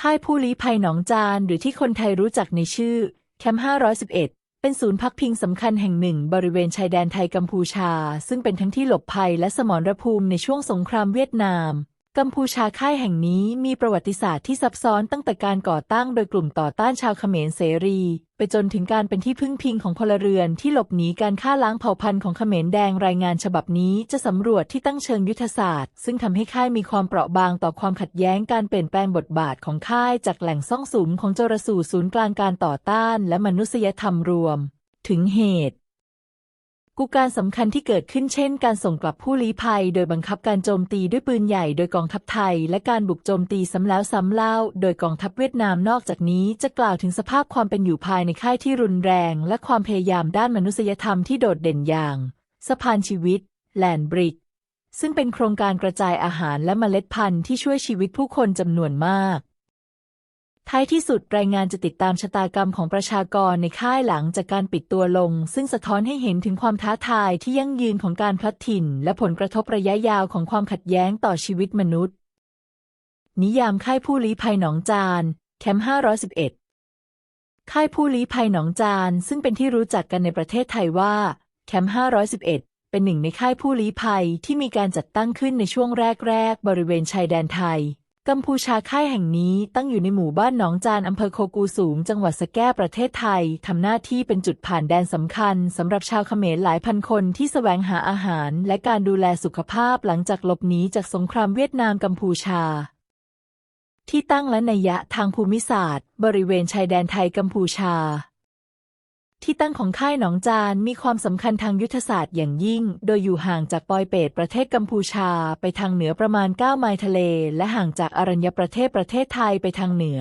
ค่ายผู้ลี้ภัยหนองจานหรือที่คนไทยรู้จักในชื่อแคมป์511 เป็นศูนย์พักพิงสำคัญแห่งหนึ่ง บริเวณชายแดนไทยกัมพูชา ซึ่งเป็นทั้งที่หลบภัยและสมรภูมิในช่วงสงครามเวียดนาม กัมพูชาค่ายแห่งนี้มีประวัติศาสตร์ที่ซับซ้อนตั้งแต่การก่อตั้งโดยกลุ่มต่อต้านชาวเขมรเสรี ไปจนถึงการเป็นที่พึ่งพิงของพลเรือนที่หลบหนีการฆ่าล้างเผ่าพันธุ์ของเขมรแดงรายงานฉบับนี้จะสำรวจที่ตั้งเชิงยุทธศาสตร์ ซึ่งทำให้ค่ายมีความเปราะบางต่อความขัดแย้งการเปลี่ยนแปลงบทบาทของค่ายจากแหล่งซ่องสุมของจรสู่ศูนย์กลางการต่อต้าน และมนุษยธรรมรวม ถึงเหตุ กูการสำคัญที่เกิดขึ้นเช่น การส่งกลับผู้ลี้ภัย โดยบังคับการโจมตีด้วยปืนใหญ่โดยกองทัพไทย และการบุกโจมตีซ้ำแล้วซ้ำเล่า โดยกองทัพเวียดนามนอกจากนี้จะกล่าวถึงสภาพความเป็นอยู่ภายในค่ายที่รุนแรง และความพยายามด้านมนุษยธรรมที่โดดเด่นอย่าง สะพานชีวิต แลนบริก ซึ่งเป็นโครงการกระจายอาหารและเมล็ดพันธุ์ที่ช่วยชีวิตผู้คนจำนวนมาก ท้ายที่สุดรายงานจะติดตามชะตากรรมของประชากรในค่ายหลังจากการปิดตัวลง ซึ่งสะท้อนให้เห็นถึงความท้าทายที่ยั่งยืนของการพลัดถิ่น และผลกระทบระยะยาวของความขัดแย้งต่อชีวิตมนุษย์ นิยามค่ายผู้ลี้ภัยหนองจานแคมป์511 ค่ายผู้ลี้ภัยหนองจานซึ่งเป็นที่รู้จักกันในประเทศไทยว่าแคมป์511 เป็นหนึ่งในค่ายผู้ลี้ภัยที่มีการจัดตั้งขึ้นในช่วงแรก ๆ บริเวณชายแดนไทย กัมพูชาค่ายแห่งนี้ตั้งอยู่ในหมู่บ้านหนองจานอำเภอโคกูสูง จังหวัดสะแก้ประเทศไทย ทำหน้าที่เป็นจุดผ่านแดนสำคัญสำหรับชาวเขมรหลายพันคนที่แสวงหาอาหาร และการดูแลสุขภาพหลังจากหลบหนีจากสงครามเวียดนามกัมพูชา ที่ตั้งและนัยยะทางภูมิศาสตร์ บริเวณชายแดนไทยกัมพูชา ที่ตั้งของค่ายหนองจานมีความสำคัญทางยุทธศาสตร์อย่างยิ่ง โดยอยู่ห่างจากปอยเปตประเทศกัมพูชา ไปทางเหนือประมาณ 9 ไมล์ทะเล และห่างจากอรัญญประเทศประเทศไทยไปทางเหนือ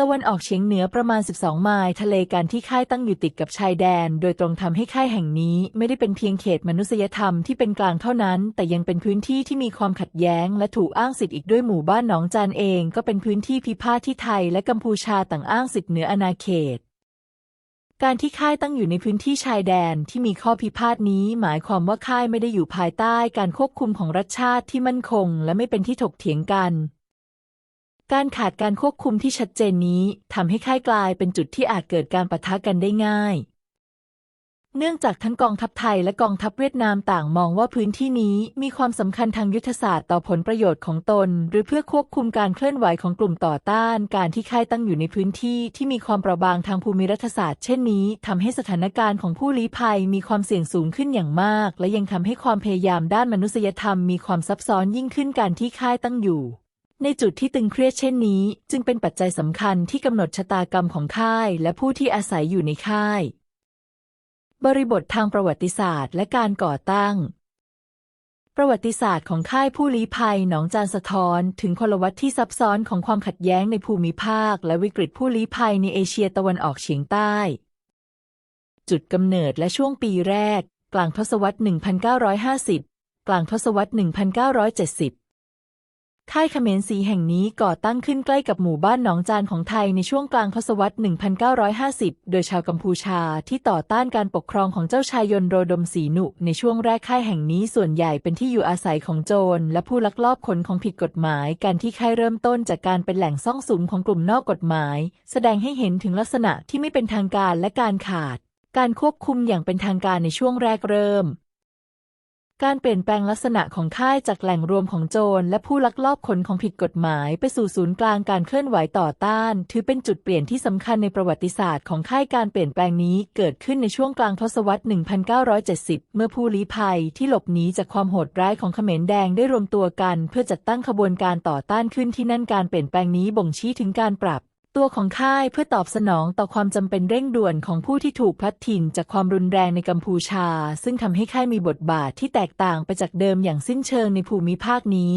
ตะวันออกเฉียงเหนือประมาณ 12 ไมล์ทะเลการที่ค่ายตั้งอยู่ติดกับชายแดน โดยตรงทำให้ค่ายแห่งนี้ไม่ได้เป็นเพียงเขตมนุษยธรรมที่เป็นกลางเท่านั้น แต่ยังเป็นพื้นที่ที่มีความขัดแย้ง และถูกอ้างสิทธิ์อีกด้วยหมู่บ้านหนองจานเอง ก็เป็นพื้นที่พิพาทที่ไทย และกัมพูชาต่างอ้างสิทธิ์เหนืออาณาเขต การที่ค่ายตั้งอยู่ในพื้นที่ชายแดนที่มีข้อพิพาทนี้ หมายความว่าค่ายไม่ได้อยู่ภายใต้การควบคุมของรัฐชาติที่มั่นคง และไม่เป็นที่ถกเถียงกัน การขาดการควบคุมที่ชัดเจนนี้ทำให้ค่ายกลายเป็นจุดที่อาจเกิดการปะทะกันได้ง่าย เนื่องจากทั้งกองทัพไทยและกองทัพเวียดนามต่างมองว่าพื้นที่นี้มีความสำคัญทางยุทธศาสตร์ต่อผลประโยชน์ของตน หรือเพื่อควบคุมการเคลื่อนไหวของกลุ่มต่อต้าน การที่ค่ายตั้งอยู่ในพื้นที่ที่มีความเปราะบางทางภูมิรัฐศาสตร์ เช่นนี้ทำให้สถานการณ์ของผู้ลี้ภัยมีความเสี่ยงสูงขึ้นอย่างมาก และยังทำให้ความพยายามด้านมนุษยธรรมมีความซับซ้อนยิ่งขึ้นการที่ค่ายตั้งอยู่ในจุดที่ตึงเครียดเช่นนี้ จึงเป็นปัจจัยสำคัญที่กำหนดชะตากรรมของค่าย และผู้ที่อาศัยอยู่ในค่าย บริบททางประวัติศาสตร์และการก่อตั้ง ประวัติศาสตร์ของค่ายผู้ลี้ภัยหนองจานสะท้อน ถึงพลวัตที่ซับซ้อนของความขัดแย้งในภูมิภาค และวิกฤตผู้ลี้ภัยในเอเชียตะวันออกเฉียงใต้ จุดกำเนิดและช่วงปีแรก กลางทศวรรษ 1950 กลางทศวรรษ 1970 ค่ายเขมรสีแห่งนี้ก่อตั้งขึ้นใกล้กับหมู่บ้านหนองจานของไทยในช่วงกลางทศวรรษ 1950 โดยชาวกัมพูชาที่ต่อต้านการปกครองของเจ้าชายยนโรดมศรีนุ ในช่วงแรกค่ายแห่งนี้ส่วนใหญ่เป็นที่อยู่อาศัยของโจร และผู้ลักลอบขนของผิดกฎหมาย การที่ค่ายเริ่มต้นจากการเป็นแหล่งซ่องสุมของกลุ่มนอกกฎหมาย แสดงให้เห็นถึงลักษณะที่ไม่เป็นทางการและการขาดการควบคุมอย่างเป็นทางการในช่วงแรกเริ่ม การเปลี่ยนแปลงลักษณะของค่ายจากแหล่งรวมของโจรและผู้ลักลอบขนของผิดกฎหมายไปสู่ศูนย์กลางการเคลื่อนไหวต่อต้าน ถือเป็นจุดเปลี่ยนที่สำคัญในประวัติศาสตร์ของค่ายการเปลี่ยนแปลงนี้เกิดขึ้นในช่วงกลางทศวรรษ 1970 เมื่อผู้ลี้ภัยที่หลบหนีจากความโหดร้ายของเขมรแดงได้รวมตัวกัน เพื่อจัดตั้งขบวนการต่อต้านขึ้นที่นั่นการเปลี่ยนแปลงนี้บ่งชี้ถึงการปรับ ตัวของค่ายเพื่อตอบสนองต่อความจำเป็นเร่งด่วนของผู้ที่ถูกพลัดถิ่นจากความรุนแรงในกัมพูชา ซึ่งทำให้ค่ายมีบทบาทที่แตกต่างไปจากเดิมอย่างสิ้นเชิงในภูมิภาคนี้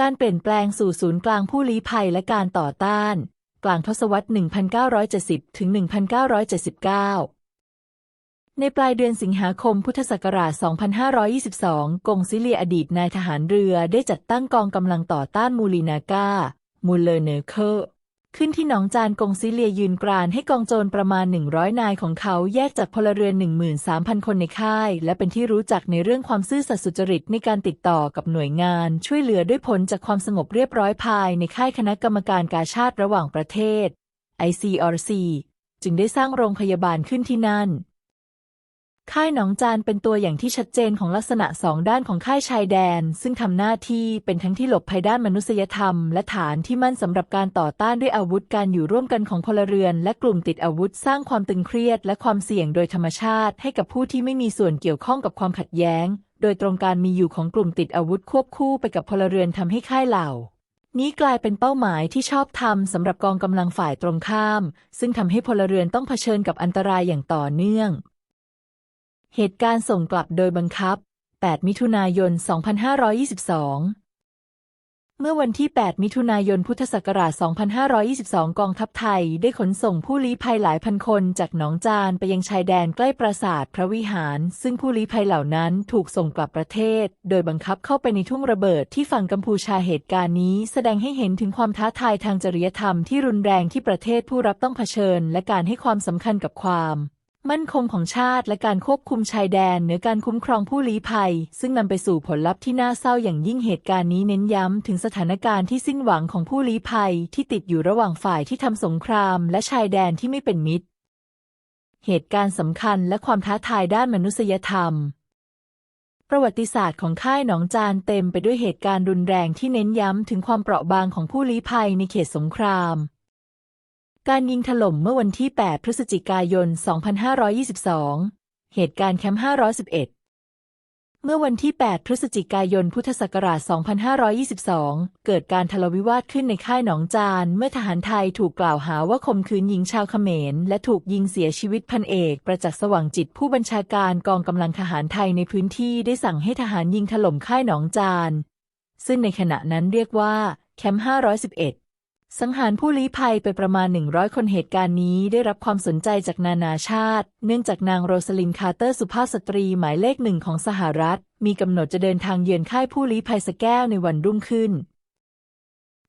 การเปลี่ยนแปลงสู่ศูนย์กลางผู้ลี้ภัยและการต่อต้าน กลางทศวรรษ 1970 ถึง 1979ในปลายเดือนสิงหาคมพุทธศักราช 2522 กงซิเลียอดีตนายทหารเรือได้จัดตั้งกองกำลังต่อต้านมูลีนากามูเลเนอร์เคอร์ ขึ้นที่หนองจานกงซิเลียยืนกรานให้กองโจรประมาณ 100 นายของเขาแยกจากพลเรือน 13,000 คนในค่าย และเป็นที่รู้จักในเรื่องความซื่อสัตย์สุจริตในการติดต่อกับหน่วยงาน ช่วยเหลือด้วยผลจากความสงบเรียบร้อยภายในค่ายคณะกรรมการกาชาติระหว่างประเทศ ICRC จึงได้สร้างโรงพยาบาลขึ้นที่นั่น ค่ายหนองจานเป็นตัวอย่างที่ชัดเจนของลักษณะสองด้านของค่ายชายแดน ซึ่งทำหน้าที่เป็นทั้งที่หลบภัยด้านมนุษยธรรม และฐานที่มั่นสำหรับการต่อต้านด้วยอาวุธการอยู่ร่วมกันของพลเรือน และกลุ่มติดอาวุธสร้างความตึงเครียด และความเสี่ยงโดยธรรมชาติ ให้กับผู้ที่ไม่มีส่วนเกี่ยวข้องกับความขัดแย้ง โดยตรงการมีอยู่ของกลุ่มติดอาวุธควบคู่ไปกับพลเรือนทำให้ค่ายเหล่านี้กลายเป็นเป้าหมายที่ชอบทำสำหรับกองกำลังฝ่ายตรงข้าม ซึ่งทำให้พลเรือนต้องเผชิญกับอันตรายอย่างต่อเนื่อง เหตุการณ์ส่งกลับโดยบังคับ 8 มิถุนายน 2522 เมื่อวันที่ 8 มิถุนายน พุทธศักราช 2522 กองทัพไทยได้ขนส่งผู้ลี้ภัยหลายพันคนจากหนองจานไปยังชายแดนใกล้ปราสาทพระวิหาร ซึ่งผู้ลี้ภัยเหล่านั้นถูกส่งกลับประเทศ โดยบังคับเข้าไปในทุ่งระเบิดที่ฝั่งกัมพูชาเหตุการณ์นี้ แสดงให้เห็นถึงความท้าทายทางจริยธรรมที่รุนแรงที่ประเทศผู้รับต้องเผชิญ และการให้ความสำคัญกับความ มั่นคงของชาติและการควบคุมชายแดนเหนือการคุ้มครองผู้ลี้ภัย ซึ่งนำไปสู่ผลลัพธ์ที่น่าเศร้าอย่างยิ่งเหตุการณ์นี้เน้นย้ำถึงสถานการณ์ที่สิ้นหวังของผู้ลี้ภัยที่ติดอยู่ระหว่างฝ่ายที่ทำสงคราม และชายแดนที่ไม่เป็นมิตร เหตุการณ์สำคัญและความท้าทายด้านมนุษยธรรม ประวัติศาสตร์ของค่ายหนองจานเต็มไปด้วยเหตุการณ์รุนแรงที่เน้นย้ำถึงความเปราะบางของผู้ลี้ภัยในเขตสงคราม การยิงถล่มเมื่อวันที่ 8 พฤศจิกายน 2522 เหตุการณ์แคมป์ 511 เมื่อวันที่ 8 พฤศจิกายน พุทธศักราช 2522 เกิดการทะเลาะวิวาทขึ้นในค่ายหนองจาน เมื่อทหารไทยถูกกล่าวหาว่าข่มขืนหญิงชาวเขมร และถูกยิงเสียชีวิตพันเอก ประจักษ์สว่างจิตผู้บัญชาการกองกำลังทหารไทยในพื้นที่ได้สั่งให้ทหารยิงถล่มค่ายหนองจาน ซึ่งในขณะนั้นเรียกว่าแคมป์ 511 สังหารผู้ลี้ภัยไปประมาณ 100 คนเหตุการณ์นี้ได้รับความสนใจจากนานาชาติ เนื่องจากนางโรสลินคาร์เตอร์สุภาพสตรีหมายเลขหนึ่งของสหรัฐ มีกำหนดจะเดินทางเยือนค่ายผู้ลี้ภัยสแก้วในวันรุ่งขึ้น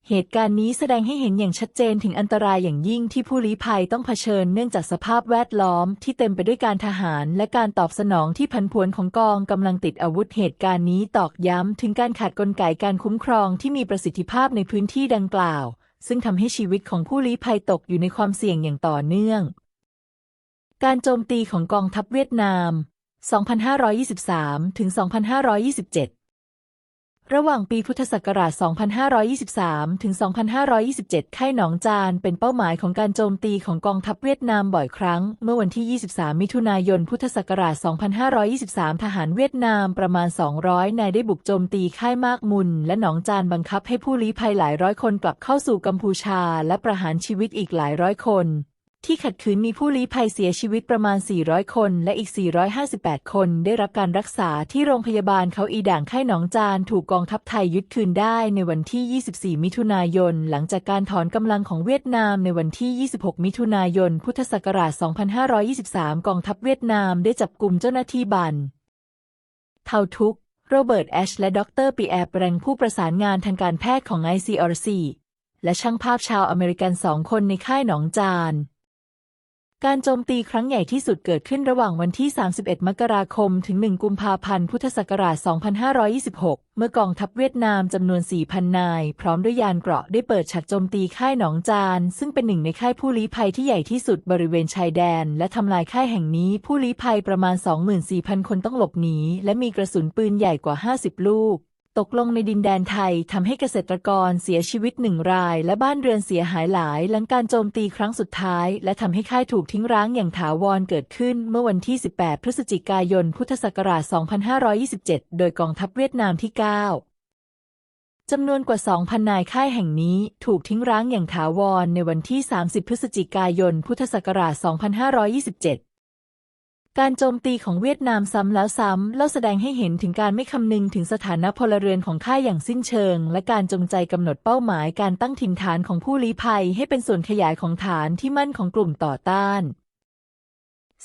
เหตุการณ์นี้แสดงให้เห็นอย่างชัดเจนถึงอันตรายอย่างยิ่งที่ผู้ลี้ภัยต้องเผชิญเนื่องจากสภาพแวดล้อมที่เต็มไปด้วยการทหาร และการตอบสนองที่พันพวนของกองกำลังติดอาวุธเหตุการณ์นี้ตอกย้ำถึงการขาดกลไกการคุ้มครองที่มีประสิทธิภาพในพื้นที่ดังกล่าว ซึ่งทำให้ชีวิตของผู้ลี้ภัยตกอยู่ในความเสี่ยงอย่างต่อเนื่อง การโจมตีของกองทัพเวียดนาม 2523 ถึง 2527 ระหว่างปีพุทธศักราช 2523 ถึง 2527 ค่ายหนองจานเป็นเป้าหมายของการโจมตีของกองทัพเวียดนามบ่อยครั้ง เมื่อวันที่ 23 มิถุนายน พุทธศักราช 2523 ทหารเวียดนามประมาณ 200 นายได้บุกโจมตีค่ายมากมุน และหนองจานบังคับให้ผู้ลี้ภัยหลายร้อยคนกลับเข้าสู่กัมพูชา และประหารชีวิตอีกหลายร้อยคน ที่ขัดขืนมีผู้ลี้ภัยเสียชีวิตประมาณ 400 คน และอีก 458 คนได้รับการรักษาที่โรงพยาบาลเขาอีด่างไข่หนองจานถูกกองทัพไทยยึดคืนได้ในวันที่ 24 มิถุนายน หลังจากการถอนกำลังของเวียดนามในวันที่ 26 มิถุนายน พุทธศักราช 2523 กองทัพเวียดนามได้จับกลุ่มเจ้าหน้าที่บันเทาทุก โรเบิร์ตแอช และดรปีแอร์แปรงผู้ประสานงานทางการแพทย์ของ ICRC และช่างภาพชาวอเมริกันสองคนในค่ายหนองจาน การโจมตีครั้งใหญ่ที่สุดเกิดขึ้นระหว่างวันที่ 31 มกราคม ถึง 1 กุมภาพันธ์ พุทธศักราช 2526 เมื่อกองทัพเวียดนามจำนวน 4,000 นาย พร้อมด้วยยานเกราะได้เปิดฉากโจมตีค่ายหนองจาน ซึ่งเป็นหนึ่งในค่ายผู้ลี้ภัยที่ใหญ่ที่สุดบริเวณชายแดน และทำลายค่ายแห่งนี้ผู้ลี้ภัยประมาณ 24,000 คนต้องหลบหนี และมีกระสุนปืนใหญ่กว่า 50 ลูก ตกลงในดินแดนไทยทำให้เกษตรกรเสียชีวิตหนึ่งราย และบ้านเรือนเสียหายหลาย หลังการโจมตีครั้งสุดท้าย และทำให้ค่ายถูกทิ้งร้างอย่างถาวรเกิดขึ้นเมื่อวันที่ 18 พฤศจิกายน พุทธศักราช 2527 โดยกองทัพเวียดนามที่ 9จำนวนกว่า 2,000 นายค่ายแห่งนี้ถูกทิ้งร้างอย่างถาวรในวันที่ 30 พฤศจิกายน พุทธศักราช 2527 การโจมตีของเวียดนามซ้ำแล้วซ้ำเล่าแสดงให้เห็นถึงการไม่คำนึงถึงสถานะพลเรือนของค่าอย่างสิ้นเชิง และการจงใจกำหนดเป้าหมายการตั้งถิ่นฐานของผู้ลี้ภัย ให้เป็นส่วนขยายของฐานที่มั่นของกลุ่มต่อต้าน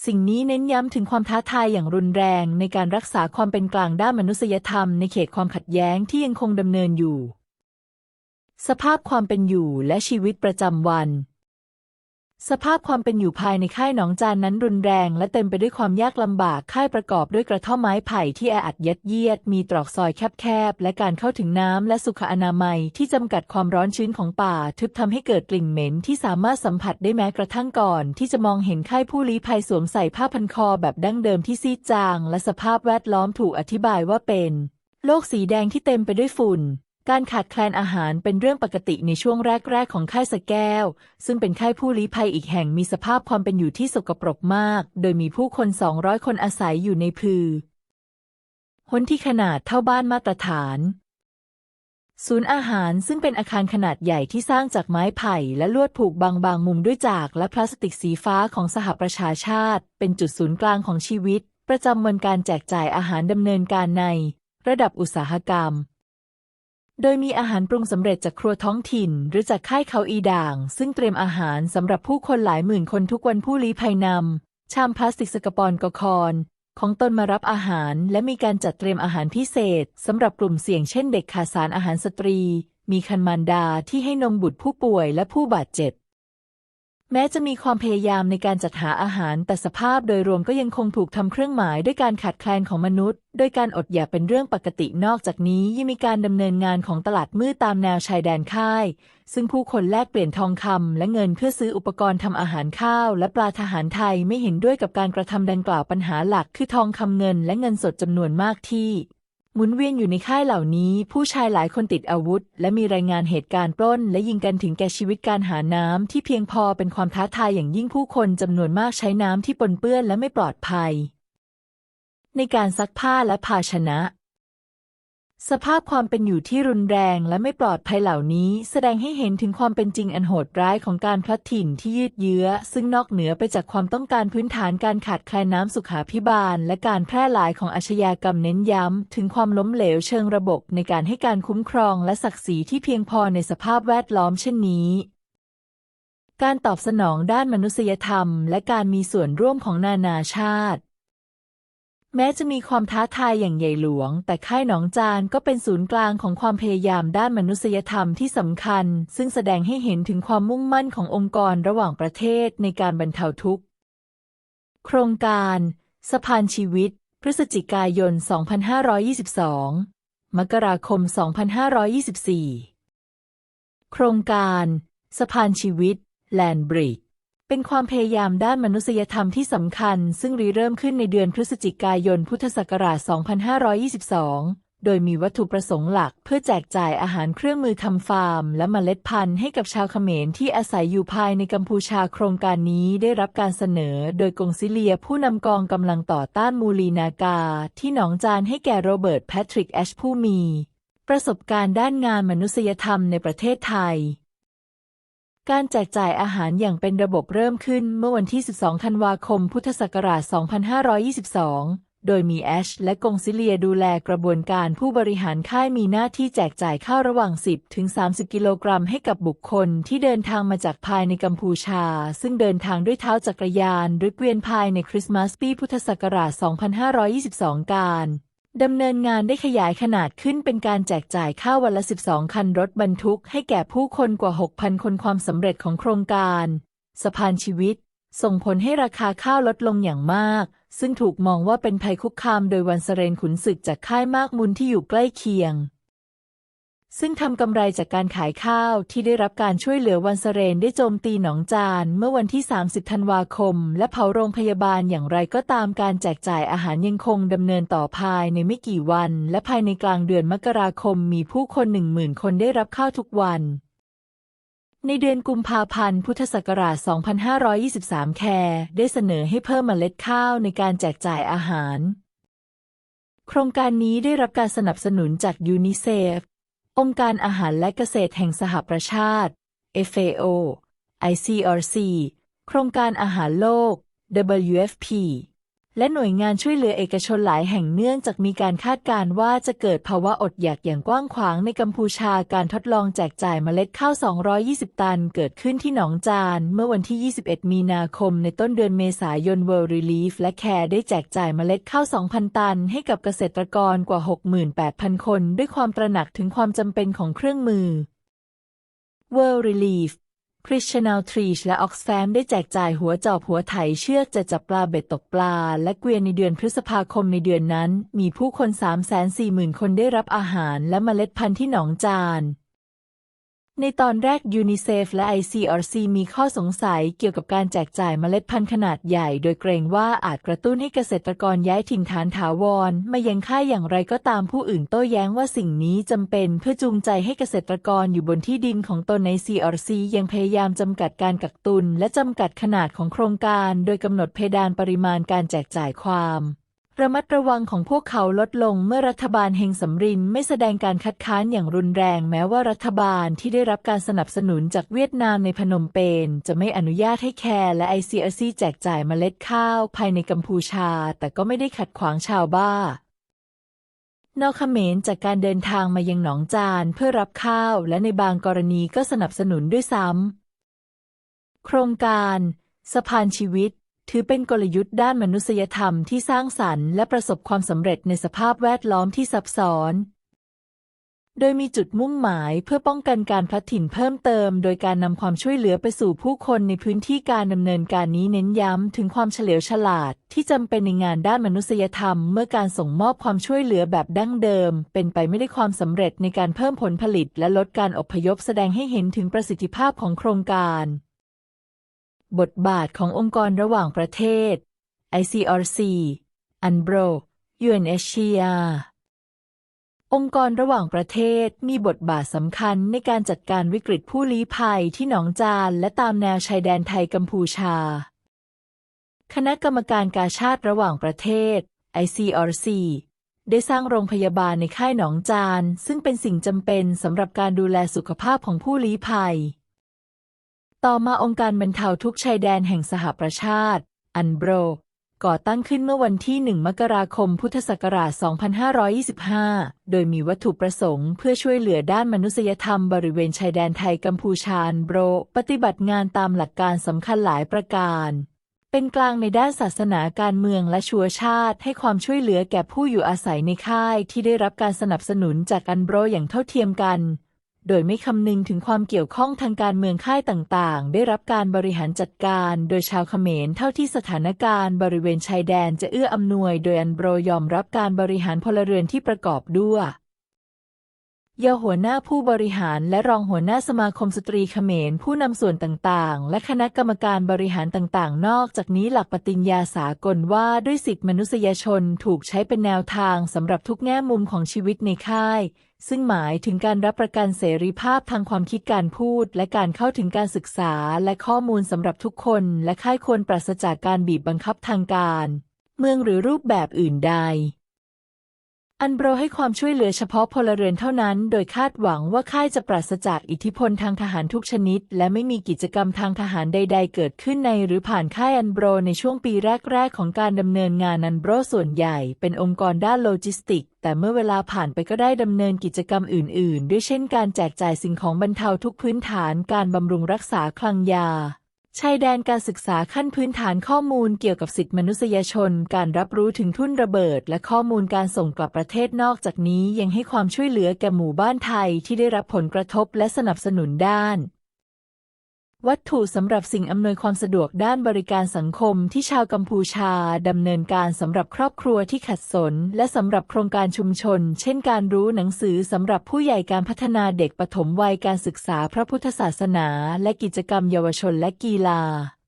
สิ่งนี้เน้นย้ำถึงความท้าทายอย่างรุนแรงในการรักษาความเป็นกลางด้านมนุษยธรรมในเขตความขัดแย้งที่ยังคงดำเนินอยู่ สภาพความเป็นอยู่และชีวิตประจำวัน สภาพความเป็นอยู่ภายในค่ายหนองจานนั้นรุนแรงและเต็มไปด้วยความยากลำบาก ค่ายประกอบด้วยกระท่อมไม้ไผ่ที่แออัดยัดเยียด มีตรอกซอยแคบๆ และการเข้าถึงน้ำและสุขอนามัยที่จำกัดความร้อนชื้นของป่า ทึบทำให้เกิดกลิ่นเหม็นที่สามารถสัมผัสได้แม้กระทั่งก่อน ที่จะมองเห็นค่ายผู้ลี้ภัยสวมใส่ผ้าพันคอแบบดั้งเดิมที่ซีดจาง และสภาพแวดล้อมถูกอธิบายว่าเป็น โลกสีแดงที่เต็มไปด้วยฝุ่น การขาดแคลนอาหารเป็นเรื่องปกติในช่วงแรก ๆ ของค่ายสแก้ว ซึ่งเป็นค่ายผู้ลี้ภัยอีกแห่งมีสภาพความเป็นอยู่ที่สกปรกมาก โดยมีผู้คน 200 คนอาศัยอยู่ในพือหนที่ขนาดเท่าบ้านมาตรฐาน ศูนย์อาหารซึ่งเป็นอาคารขนาดใหญ่ที่สร้างจากไม้ไผ่และลวดผูกบางบางๆมุมด้วยจากและพลาสติกสีฟ้าของสหประชาชาติ เป็นจุดศูนย์กลางของชีวิต ประจำวันการแจกจ่ายอาหารดำเนินการใน ระดับอุตสาหกรรม โดยมีอาหารปรุงสำเร็จจากครัวท้องถิ่น หรือจากค่ายเขาอีด่าง ซึ่งเตรียมอาหารสำหรับผู้คนหลายหมื่นคนทุกวันผู้ลี้ภัยนำชามพลาสติกสกปรกคอนของตนมารับอาหาร และมีการจัดเตรียมอาหารพิเศษสำหรับกลุ่มเสี่ยงเช่นเด็กขาดสารอาหารสตรี มีคันมารดาที่ให้นมบุตรผู้ป่วยและผู้บาดเจ็บ แม้จะมีความพยายามในการจัดหาอาหาร แต่สภาพโดยรวมก็ยังคงถูกทำเครื่องหมายด้วยการขาดแคลนของมนุษย์ โดยการอดอยากเป็นเรื่องปกตินอกจากนี้ยังมีการดำเนินงานของตลาดมืดตามแนวชายแดนค่าย ซึ่งผู้คนแลกเปลี่ยนทองคำและเงินเพื่อซื้ออุปกรณ์ทำอาหารข้าว และปลาทหารไทยไม่เห็นด้วยกับการกระทำดังกล่าวปัญหาหลักคือทองคำเงิน และเงินสดจำนวนมากที่ หมุนเวียนอยู่ในค่ายเหล่านี้ ผู้ชายหลายคนติดอาวุธ และมีรายงานเหตุการณ์ปล้น และยิงกันถึงแก่ชีวิตการหาน้ำที่เพียงพอเป็นความท้าทายอย่างยิ่งผู้คนจำนวนมากใช้น้ำที่ปนเปื้อนและไม่ปลอดภัย ในการซักผ้าและภาชนะ สภาพความเป็นอยู่ที่รุนแรงและไม่ปลอดภัยเหล่านี้ แสดงให้เห็นถึงความเป็นจริงอันโหดร้ายของการพลัดถิ่นที่ยืดเยื้อ ซึ่งนอกเหนือไปจากความต้องการพื้นฐานการขาดแคลนน้ำสุขาภิบาล และการแพร่หลายของอาชญากรรมเน้นย้ำ ถึงความล้มเหลวเชิงระบบในการให้การคุ้มครองและศักดิ์ศรีที่เพียงพอในสภาพแวดล้อมเช่นนี้การตอบสนองด้านมนุษยธรรม และการมีส่วนร่วมของนานาชาติ แม้จะมีความท้าทายอย่างใหญ่หลวง แต่ค่ายหนองจานก็เป็นศูนย์กลางของความพยายามด้านมนุษยธรรมที่สำคัญ ซึ่งแสดงให้เห็นถึงความมุ่งมั่นขององค์กรระหว่างประเทศในการบรรเทาทุกข์ โครงการ สะพานชีวิต พฤศจิกายน 2522 มกราคม 2524 โครงการ สะพานชีวิต แลนบริด เป็นความพยายามด้านมนุษยธรรมที่สำคัญ ซึ่งริเริ่มขึ้นในเดือนพฤศจิกายนพุทธศักราช 2522 โดยมีวัตถุประสงค์หลักเพื่อแจกจ่ายอาหารเครื่องมือทำฟาร์ม และเมล็ดพันธุ์ให้กับชาวเขมรที่อาศัยอยู่ภายในกัมพูชาโครงการนี้ได้รับการเสนอ โดยกงซิเลียผู้นำกองกำลังต่อต้านมูลีนากา ที่หนองจานให้แก่โรเบิร์ตแพทริกแอชผู้มี ประสบการณ์ด้านงานมนุษยธรรมในประเทศไทย การแจกจ่ายอาหารอย่างเป็นระบบเริ่มขึ้นเมื่อวันที่ 12 ธันวาคม พุทธศักราช 2522 โดยมีแอชและกงซิเลียดูแลกระบวนการผู้บริหารค่ายมีหน้าที่แจกจ่ายข้าวระหว่าง 10 ถึง 30 กิโลกรัมให้กับบุคคลที่เดินทางมาจากภายในกัมพูชา ซึ่งเดินทางด้วยเท้าจักรยานหรือเกวียนภายในคริสต์มาสปีพุทธศักราช 2522 การ ดำเนินงานได้ขยายขนาดขึ้นเป็นการแจกจ่ายข้าววันละ 12 คันรถบรรทุกให้แก่ผู้คนกว่า 6,000 คนความสำเร็จของโครงการ สะพานชีวิต ส่งผลให้ราคาข้าวลดลงอย่างมาก ซึ่งถูกมองว่าเป็นภัยคุกคามโดยวันเสเรนขุนศึกจากค่ายมากมุนที่อยู่ใกล้เคียง ซึ่งทำกำไรจากการขายข้าวที่ได้รับการช่วยเหลือวันเสเรนได้โจมตีหนองจานเมื่อวันที่ 30 ธันวาคม และเผาโรงพยาบาลอย่างไรก็ตามการแจกจ่ายอาหารยังคงดำเนินต่อภายในไม่กี่วัน และภายในกลางเดือนมกราคมมีผู้คนหนึ่งหมื่นคนได้รับข้าวทุกวัน ในเดือนกุมภาพันธ์พุทธศักราช 2523 แคร์ได้เสนอให้เพิ่มเมล็ดข้าวในการแจกจ่ายอาหาร โครงการนี้ได้รับการสนับสนุนจากยูนิเซฟ องค์การอาหารและเกษตรแห่งสหประชาติ FAO ICRC โครงการอาหารโลก WFP และหน่วยงานช่วยเหลือเอกชนหลายแห่งเนื่องจากมีการคาดการณ์ว่าจะเกิดภาวะอดอยากอย่างกว้างขวางในกัมพูชาการทดลองแจกจ่ายเมล็ดข้าว 220 ตันเกิดขึ้นที่หนองจาน เมื่อวันที่ 21 มีนาคมในต้นเดือนเมษายน World Relief และ Care ได้แจกจ่ายเมล็ดข้าว 2,000 ตัน ให้กับเกษตรกรกว่า 68,000 คน ด้วยความตระหนักถึงความจำเป็นของเครื่องมือ World Relief c h r i s t i a n a l t r e e และออกแซมได้แจกจ่ายหัวจอบหัวไถเชือกจะจับปลาเบ็ดตกปลา และเกวียนในเดือนพฤษภาคมในเดือนนั้น มีผู้คน 340,000 คนได้รับอาหารและเมล็ดพันธุ์ที่หนองจาน ในตอนแรกยูนิเซฟและ ICRC มีข้อสงสัยเกี่ยวกับการแจกจ่ายเมล็ดพันธุ์ขนาดใหญ่ โดยเกรงว่าอาจกระตุ้นให้เกษตรกรย้ายถิ่นฐานถาวรมายังค่ายอย่างไรก็ตามผู้อื่นโต้แย้งว่าสิ่งนี้จำเป็นเพื่อจูงใจให้เกษตรกรอยู่บนที่ดินของตนใน CRC ยังพยายามจำกัดการกักตุน และจำกัดขนาดของโครงการ โดยกำหนดเพดานปริมาณการแจกจ่ายความ ระมัดระวังของพวกเขาลดลงเมื่อรัฐบาลเฮงสำรินไม่แสดงการคัดค้านอย่างรุนแรงแม้ว่ารัฐบาลที่ได้รับการสนับสนุนจากเวียดนามในพนมเปญจะไม่อนุญาตให้แคร์และ ICRC แจกจ่ายเมล็ดข้าวภายในกัมพูชา แต่ก็ไม่ได้ขัดขวางชาวบ้านอกเขมรจากการเดินทางมายังหนองจานเพื่อรับข้าวและในบางกรณีก็สนับสนุนด้วยซ้ำโครงการ สะพานชีวิต ถือเป็นกลยุทธ์ด้านมนุษยธรรมที่สร้างสรรค์และประสบความสำเร็จในสภาพแวดล้อมที่ซับซ้อน โดยมีจุดมุ่งหมายเพื่อป้องกันการพลัดถิ่นเพิ่มเติม โดยการนำความช่วยเหลือไปสู่ผู้คนในพื้นที่การดำเนินการนี้เน้นย้ำถึงความเฉลียวฉลาดที่จำเป็นในงานด้านมนุษยธรรม เมื่อการส่งมอบความช่วยเหลือแบบดั้งเดิม เป็นไปไม่ได้ความสำเร็จในการเพิ่มผลผลิต และลดการอพยพแสดงให้เห็นถึงประสิทธิภาพของโครงการ บทบาทขององค์กรระหว่างประเทศ ICRC UNBRO UNHCR องค์กรระหว่างประเทศมีบทบาทสำคัญในการจัดการวิกฤตผู้ลี้ภัยที่หนองจานและตามแนวชายแดนไทยกัมพูชา คณะกรรมการกาชาติระหว่างประเทศ ICRC ได้สร้างโรงพยาบาลในค่ายหนองจาน ซึ่งเป็นสิ่งจำเป็นสำหรับการดูแลสุขภาพของผู้ลี้ภัย ต่อมาองค์การบรรเทาทุกชายแดนแห่งสหประชาติ อันโบร ก่อตั้งขึ้นเมื่อวันที่ 1 มกราคม พุทธศักราช 2525 โดยมีวัตถุประสงค์เพื่อช่วยเหลือด้านมนุษยธรรมบริเวณชายแดนไทยกัมพูชา อันโบร ปฏิบัติงานตามหลักการสำคัญหลายประการ เป็นกลางในด้านศาสนาการเมืองและชัวชาติ ให้ความช่วยเหลือแก่ผู้อยู่อาศัยในค่ายที่ได้รับการสนับสนุนจากอันโบรอย่างเท่าเทียมกัน โดยไม่คำนึงถึงความเกี่ยวข้องทางการเมืองค่ายต่างๆ ได้รับการบริหารจัดการ โดยชาวเขมรเท่าที่สถานการณ์บริเวณชายแดนจะเอื้ออำนวย โดยอันโบรยอมรับการบริหารพลเรือนที่ประกอบด้วยยาหัวหน้าผู้บริหารและรองหัวหน้าสมาคมสตรีเขมรผู้นำส่วนต่างๆ และคณะกรรมการบริหารต่างๆ นอกจากนี้หลักปฏิญญาสากลว่าด้วยสิทธิมนุษยชนถูกใช้เป็นแนวทางสำหรับทุกแง่มุมของชีวิตในค่าย ซึ่งหมายถึงการรับประกันเสรีภาพทางความคิดการพูด และการเข้าถึงการศึกษาและข้อมูลสำหรับทุกคน และค่ายควรปราศจากการบีบบังคับทางการ เมืองหรือรูปแบบอื่นใด อันโบรให้ความช่วยเหลือเฉพาะพลเรือนเท่านั้น โดยคาดหวังว่าค่ายจะปราศจากอิทธิพลทางทหารทุกชนิด และไม่มีกิจกรรมทางทหารใด ๆ เกิดขึ้นในหรือผ่านค่ายอันโบรในช่วงปีแรก ๆ ของการดำเนินงานอันโบรส่วนใหญ่เป็นองค์กรด้านโลจิสติก แต่เมื่อเวลาผ่านไปก็ได้ดำเนินกิจกรรมอื่น ๆ ด้วยเช่นการแจกจ่ายสิ่งของบรรเทาทุกพื้นฐาน การบำรุงรักษาคลังยา ชายแดนการศึกษาขั้นพื้นฐานข้อมูลเกี่ยวกับสิทธิมนุษยชน การรับรู้ถึงทุ่นระเบิด และข้อมูลการส่งกลับประเทศนอกจากนี้ยังให้ความช่วยเหลือแก่หมู่บ้านไทยที่ได้รับผลกระทบและสนับสนุนด้าน วัตถุสำหรับสิ่งอำนวยความสะดวกด้านบริการสังคมที่ชาวกัมพูชาดำเนินการสำหรับครอบครัวที่ขัดสน และสำหรับโครงการชุมชน เช่นการรู้หนังสือสำหรับผู้ใหญ่การพัฒนาเด็กปฐมวัยการศึกษาพระพุทธศาสนา และกิจกรรมเยาวชนและกีฬา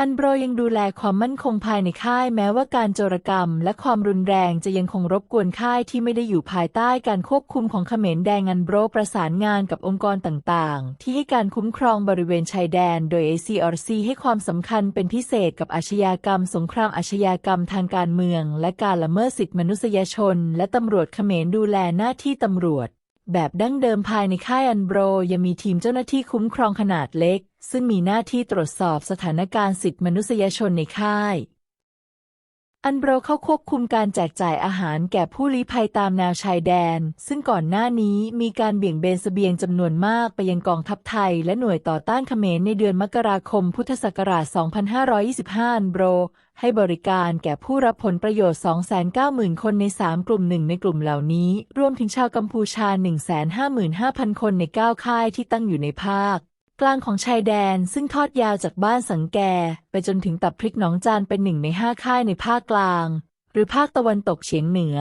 อันโบรยังดูแลความมั่นคงภายในค่ายแม้ว่าการโจรกรรม และความรุนแรงจะยังคงรบกวนค่ายที่ไม่ได้อยู่ภายใต้การควบคุมของเขมรแดงอันโบรประสานงานกับองค์กรต่างๆ ที่ให้การคุ้มครองบริเวณชายแดน โดย ACRC ให้ความสำคัญเป็นพิเศษกับอาชญากรรม สงครามอาชญากรรมทางการเมือง และการละเมิดสิทธิมนุษยชน และตำรวจเขมรดูแลหน้าที่ตำรวจ แบบดั้งเดิมภายในค่ายอันโบรยังมีทีมเจ้าหน้าที่คุ้มครองขนาดเล็ก ซึ่งมีหน้าที่ตรวจสอบสถานการณ์สิทธิมนุษยชนในค่าย อันโบรเข้าควบคุมการแจกจ่ายอาหารแก่ผู้ลี้ภัยตามแนวชายแดน ซึ่งก่อนหน้านี้มีการเบี่ยงเบนเสบียงจำนวนมากไปยังกองทัพไทย และหน่วยต่อต้านเขมรในเดือนมกราคมพุทธศักราช 2525 อันโบรให้บริการแก่ผู้รับผลประโยชน์ 290,000 คนใน 3 กลุ่มหนึ่งในกลุ่มเหล่านี้ รวมถึงชาวกัมพูชา 155,000 คนใน 9 ค่ายที่ตั้งอยู่ในภาค กลางของชายแดนซึ่งทอดยาวจากบ้านสังแก ไปจนถึงตับพริกหนองจานเป็นหนึ่งในห้าค่ายในภาคกลาง หรือภาคตะวันตกเฉียงเหนือ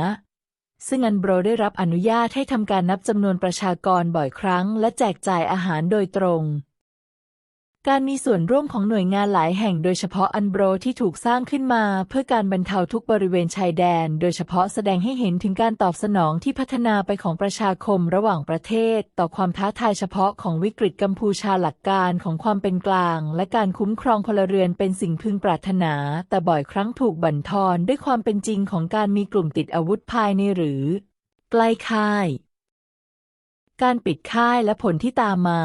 ซึ่งอันโบรได้รับอนุญาตให้ทำการนับจำนวนประชากรบ่อยครั้ง และแจกจ่ายอาหารโดยตรง การมีส่วนร่วมของหน่วยงานหลายแห่งโดยเฉพาะอันโบรที่ถูกสร้างขึ้นมาเพื่อการบรรเทาทุกบริเวณชายแดน โดยเฉพาะแสดงให้เห็นถึงการตอบสนองที่พัฒนาไปของประชาคมระหว่างประเทศ ต่อความท้าทายเฉพาะของวิกฤตกัมพูชาหลักการของความเป็นกลาง และการคุ้มครองพลเรือนเป็นสิ่งพึงปรารถนา แต่บ่อยครั้งถูกบั่นทอนด้วยความเป็นจริงของการมีกลุ่มติดอาวุธภายในหรือ ใกล้ค่าย การปิดค่ายและผลที่ตามมา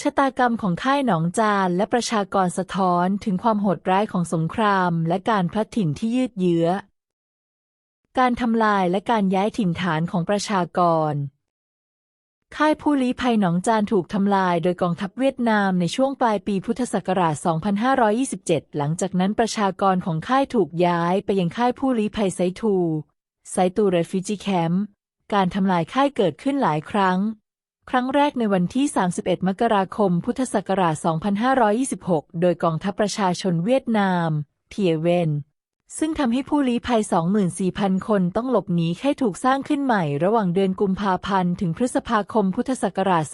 ชะตากรรมของค่ายหนองจานและประชากรสะท้อนถึงความโหดร้ายของสงครามและการพลัดถิ่นที่ยืดเยื้อ การทำลายและการย้ายถิ่นฐานของประชากร ค่ายผู้ลี้ภัยหนองจานถูกทำลายโดยกองทัพเวียดนามในช่วงปลายปีพุทธศักราช 2527 หลังจากนั้นประชากรของค่ายถูกย้ายไปยังค่ายผู้ลี้ภัยไซทูไซตูเรฟิจิแคมป์การทำลายค่ายเกิดขึ้นหลายครั้ง ครั้งแรกในวันที่ 31 มกราคม พุทธศักราช 2526 โดยกองทัพประชาชนเวียดนาม เทียเวน ซึ่งทำให้ผู้ลี้ภัย 24,000 คนต้องหลบหนีแค่ถูกสร้างขึ้นใหม่ระหว่างเดือนกุมภาพันธ์ ถึงพฤษภาคมพุทธศักราช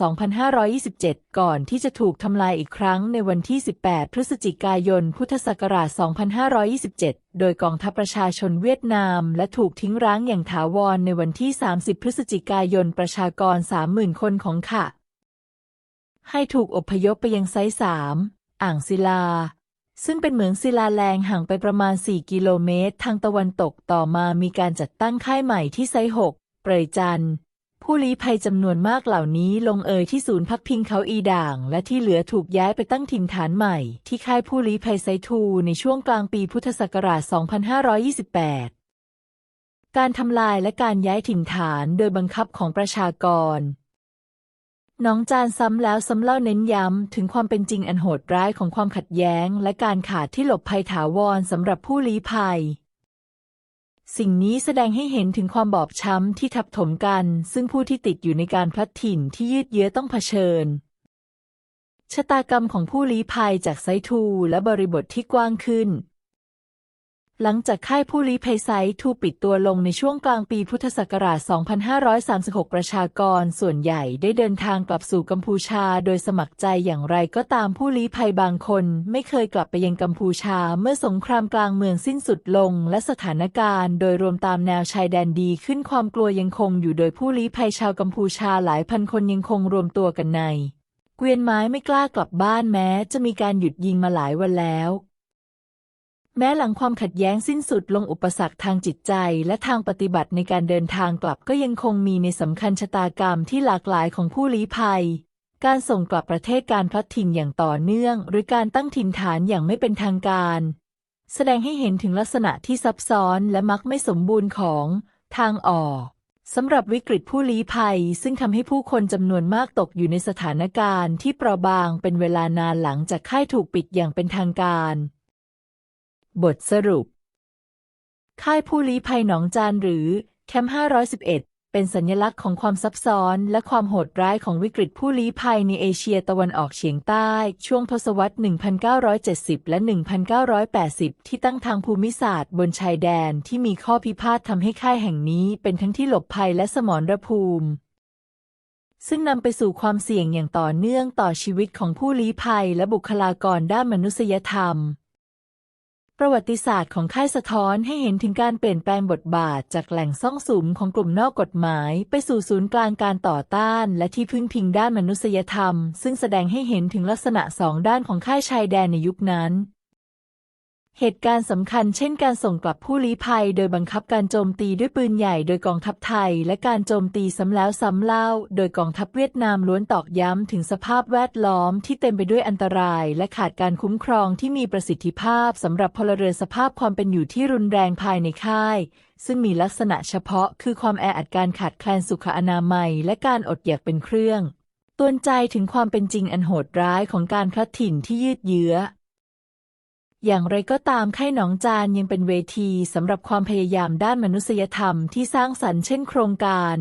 2527 ก่อนที่จะถูกทำลายอีกครั้งในวันที่ 18 พฤศจิกายน พุทธศักราช 2527 โดยกองทัพประชาชนเวียดนาม และถูกทิ้งร้างอย่างถาวรในวันที่ 30 พฤศจิกายนประชากร 30,000 คนของขะให้ถูกอพยพไปยังไซต์สามอ่างศิลา ซึ่งเป็นเหมืองศิลาแรงห่างไปประมาณ 4 กิโลเมตร ทางตะวันตกต่อมามีการจัดตั้งค่ายใหม่ที่ไซหกเปรยจันผู้ลี้ภัยจำนวนมากเหล่านี้ลงเอยที่ศูนย์พักพิงเขาอีด่าง และที่เหลือถูกย้ายไปตั้งถิ่นฐานใหม่ ที่ค่ายผู้ลี้ภัยไซทูในช่วงกลางปีพุทธศักราช 2528 การทำลายและการย้ายถิ่นฐานโดยบังคับของประชากร น้องจานซ้ำแล้วซ้ำเล่าเน้นย้ำ ถึงความเป็นจริงอันโหดร้ายของความขัดแย้ง และการขาดที่หลบภัยถาวรสำหรับผู้ลี้ภัย สิ่งนี้แสดงให้เห็นถึงความบอบช้ำที่ทับถมกัน ซึ่งผู้ที่ติดอยู่ในการพลัดถิ่นที่ยืดเยื้อต้องเผชิญ ชะตากรรมของผู้ลี้ภัยจากไซทูและบริบทที่กว้างขึ้น หลังจากค่ายผู้ลี้ภัยไซทูปิดตัวลงในช่วงกลางปีพุทธศักราช 2536 ประชากรส่วนใหญ่ได้เดินทางกลับสู่กัมพูชา โดยสมัครใจอย่างไรก็ตามผู้ลี้ภัยบางคน ไม่เคยกลับไปยังกัมพูชาเมื่อสงครามกลางเมืองสิ้นสุดลง และสถานการณ์ โดยรวมตามแนวชายแดนดีขึ้นความกลัวยังคงอยู่โดยผู้ลี้ภัยชาวกัมพูชาหลายพันคนยังคงรวมตัวกันในเกวียนไม้ไม่กล้ากลับบ้านแม้ จะมีการหยุดยิงมาหลายวันแล้ว แม้หลังความขัดแย้งสิ้นสุดลงอุปสรรคทางจิตใจและทางปฏิบัติในการเดินทางกลับก็ยังคงมีในสำคัญชะตากรรมที่หลากหลายของผู้ลี้ภัย การส่งกลับประเทศการพลัดถิ่นอย่างต่อเนื่อง หรือการตั้งถิ่นฐานอย่างไม่เป็นทางการ แสดงให้เห็นถึงลักษณะที่ซับซ้อนและมักไม่สมบูรณ์ของทางออกสำหรับวิกฤตผู้ลี้ภัย ซึ่งทำให้ผู้คนจำนวนมากตกอยู่ในสถานการณ์ที่เปราะบางเป็นเวลานานหลังจากค่ายถูกปิดอย่างเป็นทางการ บทสรุป ค่ายผู้ลี้ภัยหนองจานหรือแคมป์511 เป็นสัญลักษณ์ของความซับซ้อนและความโหดร้ายของวิกฤตผู้ลี้ภัยในเอเชียตะวันออกเฉียงใต้ ช่วงทศวรรษ 1970 และ 1980 ที่ตั้งทางภูมิศาสตร์บนชายแดนที่มีข้อพิพาททำให้ค่ายแห่งนี้เป็นทั้งที่หลบภัยและสมรภูมิซึ่งนำไปสู่ความเสี่ยงอย่างต่อเนื่องต่อชีวิตของผู้ลี้ภัยและบุคลากรด้านมนุษยธรรม ประวัติศาสตร์ของค่ายสะท้อนให้เห็นถึงการเปลี่ยนแปลงบทบาทจากแหล่งซ่องสุมของกลุ่มนอกกฎหมาย ไปสู่ศูนย์กลางการต่อต้าน และที่พึ่งพิงด้านมนุษยธรรม ซึ่งแสดงให้เห็นถึงลักษณะสองด้านของค่ายชายแดนในยุคนั้น เหตุการณ์สำคัญเช่นการส่งกลับผู้ลี้ภัย โดยบังคับการโจมตีด้วยปืนใหญ่โดยกองทัพไทย และการโจมตีซ้ำแล้วซ้ำเล่า โดยกองทัพเวียดนามล้วนตอกย้ำถึงสภาพแวดล้อมที่เต็มไปด้วยอันตราย และขาดการคุ้มครองที่มีประสิทธิภาพสำหรับพลเรือนสภาพความเป็นอยู่ที่รุนแรงภายในค่าย ซึ่งมีลักษณะเฉพาะ คือความแออัดการขาดแคลนสุขอนามัย และการอดอยากเป็นเครื่องตือนใจถึงความเป็นจริงอันโหดร้ายของการพลัดถิ่นที่ยืดเยื้อ อย่างไรก็ตามค่ายหนองจานยังเป็นเวทีสำหรับความพยายามด้านมนุษยธรรมที่สร้างสรรค์เช่นโครงการ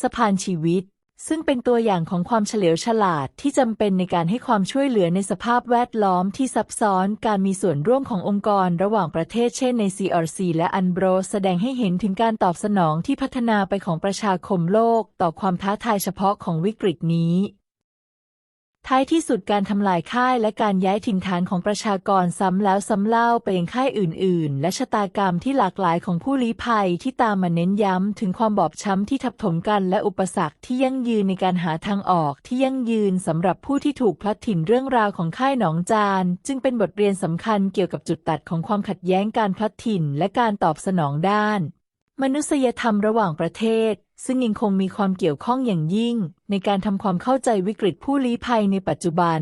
สะพานชีวิต ซึ่งเป็นตัวอย่างของความเฉลียวฉลาดที่จำเป็นในการให้ความช่วยเหลือในสภาพแวดล้อมที่ซับซ้อนการมีส่วนร่วมขององค์กรระหว่างประเทศเช่นใน CRC และอันโบรแสดงให้เห็นถึงการตอบสนองที่พัฒนาไปของประชาคมโลก ต่อความท้าทายเฉพาะของวิกฤตนี้ ท้ายที่สุดการทำลายค่ายและการย้ายถิ่นฐานของประชากรซ้ำแล้วซ้ำเล่าไปยังค่ายอื่น ๆ และชะตากรรมที่หลากหลายของผู้ลี้ภัยที่ตามมาเน้นย้ำถึงความบอบช้ำที่ทับถมกันและอุปสรรคที่ยั่งยืนในการหาทางออกที่ยั่งยืนสำหรับผู้ที่ถูกพลัดถิ่นเรื่องราวของค่ายหนองจาน จึงเป็นบทเรียนสำคัญเกี่ยวกับจุดตัดของความขัดแย้งการพลัดถิ่น และการตอบสนองด้าน มนุษยธรรมระหว่างประเทศ ซึ่งยังคงมีความเกี่ยวข้องอย่างยิ่งในการทำความเข้าใจวิกฤตผู้ลี้ภัยในปัจจุบัน